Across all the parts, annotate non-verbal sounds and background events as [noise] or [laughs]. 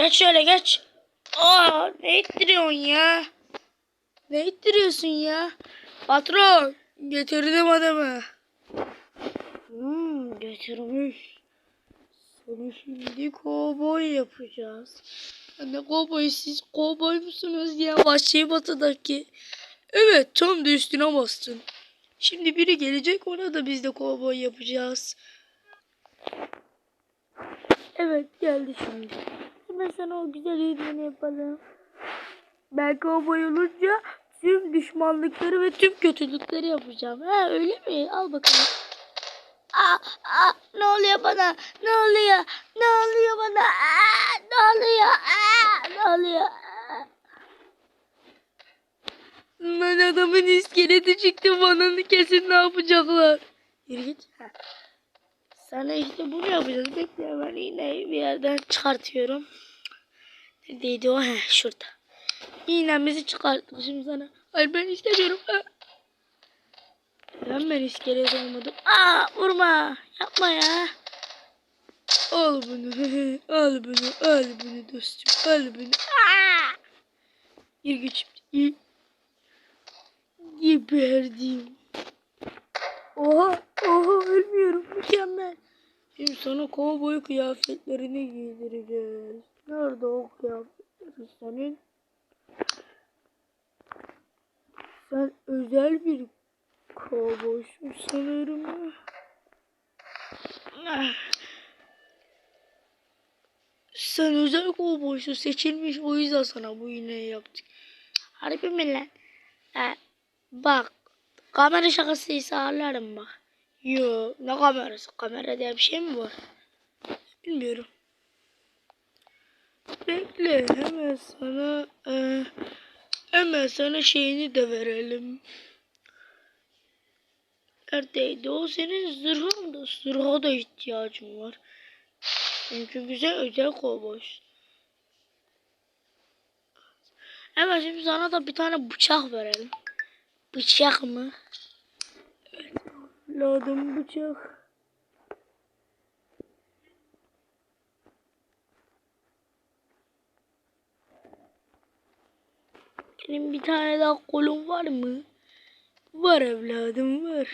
Geç şöyle geç. Aa ne ittiriyorsun ya? Ne ittiriyorsun ya? Patron getirdim adamı. Hmm, getirmiş. Seni şimdi kovboy yapacağız. De kovboy siz kovboy musunuz ya? Vahşi batıdaki. Evet tam da üstüne bastın. Şimdi biri gelecek ona da biz de kovboy yapacağız. Evet geldi şimdi. Hemen sana o güzel ürünü yapalım. Ben kovboy olunca tüm düşmanlıkları ve tüm kötülükleri yapacağım. Ha öyle mi? Al bakalım. Aa, aa, ne oluyor bana? Ne oluyor? Ne oluyor bana? Aa, ne oluyor? Aa, ne oluyor? Aa. Ben adamın iskeleti çıktı. Bana kesin ne yapacaklar? Yürü git. Ha. Sana işte bunu yapacağız. Bekle ben iğneyi bir yerden çıkartıyorum. Neredeydi o? He, şurada. İğnemizi çıkarttık şimdi sana. Hayır ben istemiyorum. Ha. Neden ben iskelet olmadım? Aa vurma. Yapma ya. Al bunu. [laughs] al bunu. Al bunu dostum. Al bunu. Aa! Gir güç. Gir. Geberdim. Oha. Oha ölmüyorum. Mükemmel. Şimdi sana kovboy kıyafetlerini giydireceğiz. Nerede o kıyafetleri senin? Sen özel bir kovboysun sanırım. Sen özel kovboysun seçilmiş o yüzden sana bu iğneyi yaptık. Harbi mi lan? Ha, bak kamera şakası ise ağlarım bak. Yo ne kamerası? Kamera diye bir şey mi var? Bilmiyorum. Bekle hemen sana e, hemen sana şeyini de verelim. Neredeydi o senin zırhın da zırha da ihtiyacım var. Çünkü güzel özel kovboy. Evet şimdi sana da bir tane bıçak verelim. Bıçak mı? Evet. Ladım bıçak. Benim bir tane daha kolum var mı? Var evladım var.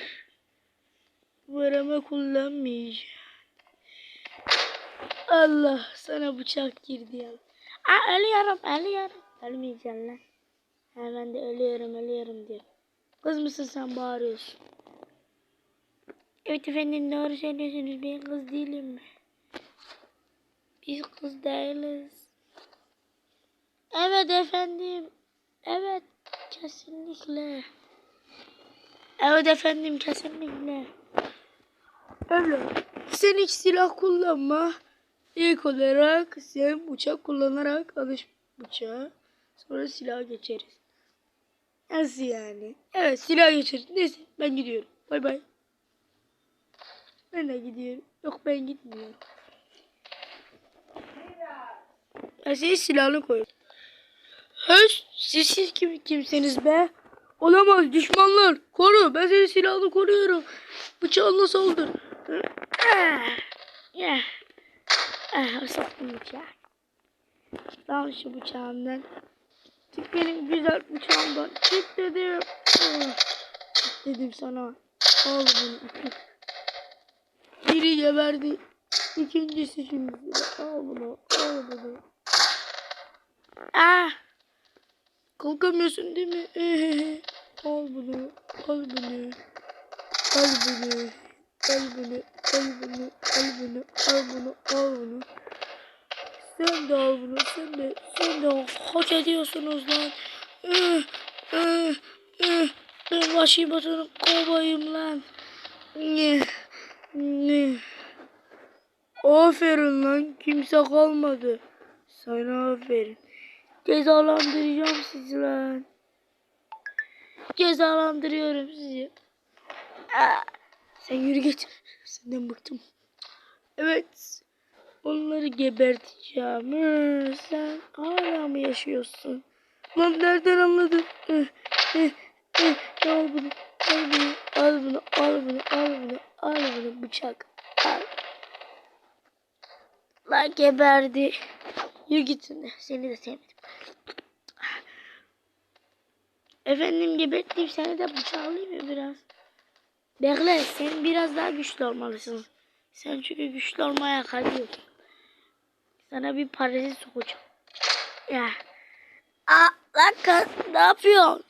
Var ama kullanmayacağım. Allah sana bıçak girdi ya. Aa ölüyorum ölüyorum. Ölmeyeceğim lan. Hemen de ölüyorum ölüyorum diyor. Kız mısın sen bağırıyorsun? Evet efendim doğru söylüyorsunuz. Ben kız değilim. Biz kız değiliz. Evet efendim. Evet kesinlikle. Evet efendim kesinlikle. Evlat sen hiç silah kullanma. İlk olarak sen bıçak kullanarak alış bıçağı. Sonra silah geçeriz. Nasıl yani? Evet silah geçeriz. Neyse ben gidiyorum. Bay bay. Ben de gidiyorum. Yok ben gitmiyorum. Ya senin silahını koy. Höş siz, siz kim, kimsiniz be? Olamaz düşmanlar. Koru. Ben senin silahını koruyorum. Bıçağınla saldır. Ah, Ya. Ah, ıslattım bıçağı. Al şu bıçağımdan. Çık benim güzel bıçağımdan. Çık dedim. Ah, çık dedim sana. Al bunu. Biri geberdi. İkincisi şimdi. Al bunu. Al bunu. Ah. Kalkamıyorsun değil mi? [laughs] Al bunu. Al bunu. Al bunu. Al bunu. Al bunu. Al bunu. Al bunu. Al bunu. Sen de al bunu. Sen de. Sen de hak ediyorsunuz lan. Ben vahşi batının kovboyum lan. Ne? Ne? Aferin lan. Kimse kalmadı. Sana aferin. Cezalandıracağım sizi lan. Cezalandırıyorum sizi. Aa, sen yürü git. Senden bıktım. Evet. Onları geberteceğim. Sen hala mı yaşıyorsun? Lan nereden anladın? Al bunu. Al bunu. Al bunu. Al bunu. Al bunu. Al bunu. Bıçak. Al. Lan geberdi. Yürü gitsin. Seni de sevmedim. Efendim geberteyim seni de bıçaklayayım mı biraz? Bekle sen biraz daha güçlü olmalısın. Sen çünkü güçlü olmaya kalıyorsun. Sana bir parazit sokacağım. Ya. Aa lan ne yapıyorsun?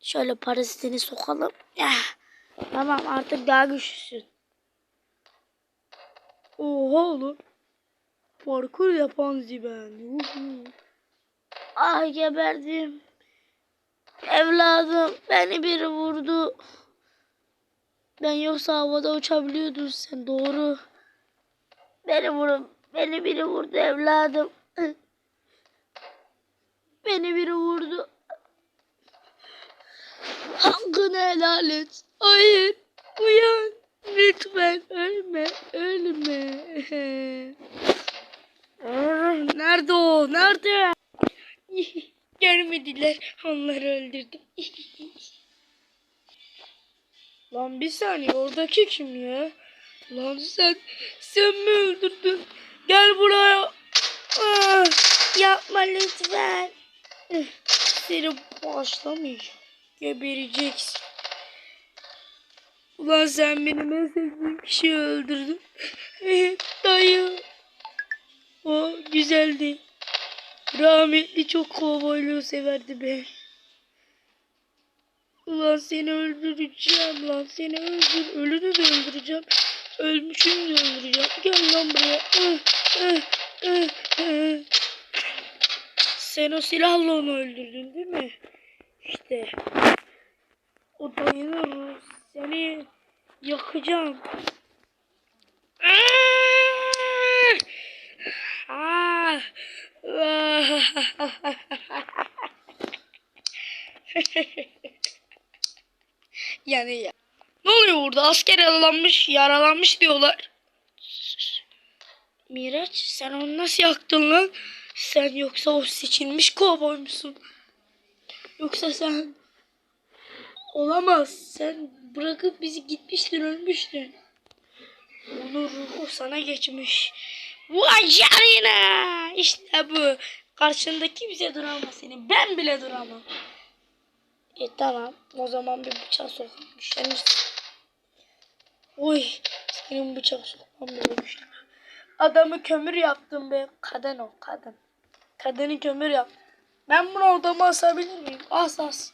Şöyle parazitini sokalım. Ya. Tamam artık daha güçlüsün. Oha oğlum. Parkur yapan ziben. Yuhu. Ay geberdim. Evladım beni biri vurdu. Ben yoksa havada uçabiliyordun sen doğru. Beni vurup beni biri vurdu evladım. [laughs] Beni biri vurdu. Hakkını helal et. Hayır. Uyan. Lütfen ölme. Ölme. Ah, [laughs] Nerede o? Nerede? [laughs] Görmediler. Onları öldürdüm. [laughs] Lan bir saniye oradaki kim ya? Lan sen sen mi öldürdün? Gel buraya. Ah, yapma lütfen. [laughs] Seni bağışlamayacağım. Gebereceksin. Ulan sen benim en sevdiğim kişiyi öldürdün. Dayı. O güzeldi. Rahmetli çok kovboyluğu severdi be. Ulan seni öldüreceğim lan seni öldür. Ölünü de öldüreceğim. Ölmüşünü de öldüreceğim. Gel lan buraya. Ah, ah, ah, ah. Sen o silahla onu öldürdün değil mi? İşte. O dayanır. Seni yakacağım. Ah! Ah! yani ya. Ne oluyor burada? Asker yaralanmış, yaralanmış diyorlar. Miraç sen onu nasıl yaktın lan? Sen yoksa o seçilmiş kovboy musun? Yoksa sen olamaz. Sen bırakıp bizi gitmiştin, ölmüştün. Onun ruhu sana geçmiş. Vay canına! İşte bu. Karşında kimse duramaz seni. Ben bile duramam. E tamam. O zaman bir bıçak sokalım. Üşenirsin. Oy. Senin bıçak sokman bile güçlü. Adamı kömür yaptım be. Kadın o kadın. Kadını kömür yaptım. Ben bunu odama asabilir miyim? As as.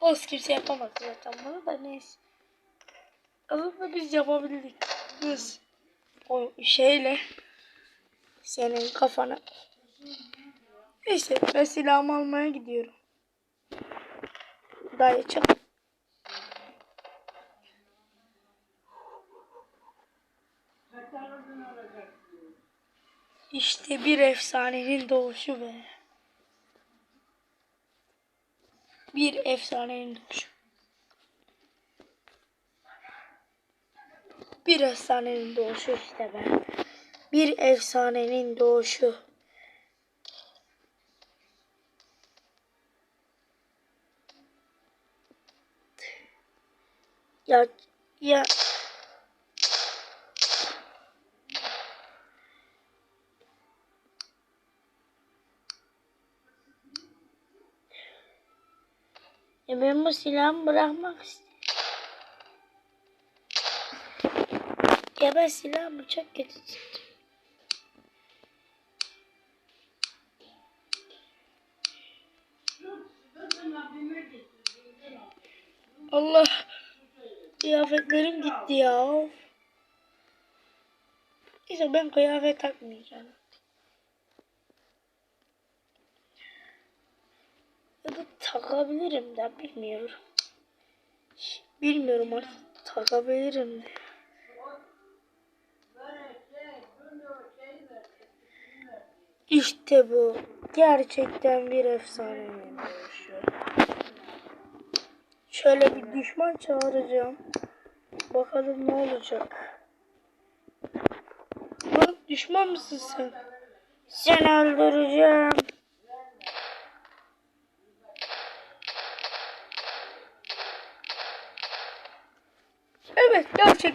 As kimse yapamaz zaten bunu da neyse. Aslında biz yapabildik. Biz o şeyle senin kafana. Neyse ben silahımı almaya gidiyorum. Dayı çık. İşte bir efsanenin doğuşu be. Bir efsanenin doğuşu. Bir efsanenin doğuşu işte be. Bir efsanenin doğuşu. Ya ya Ya ben bu silahımı bırakmak istiyorum. Ya ben silahımı çok kötü tuttum. Allah. Kıyafetlerim gitti ya. Neyse ben kıyafet takmayacağım. Ya da takabilirim de bilmiyorum. Bilmiyorum artık takabilirim de. İşte bu. Gerçekten bir doğuşu. Şöyle bir düşman çağıracağım. Bakalım ne olacak. Düşman mısın sen? Seni öldüreceğim.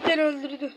Gerçekten öldürdü.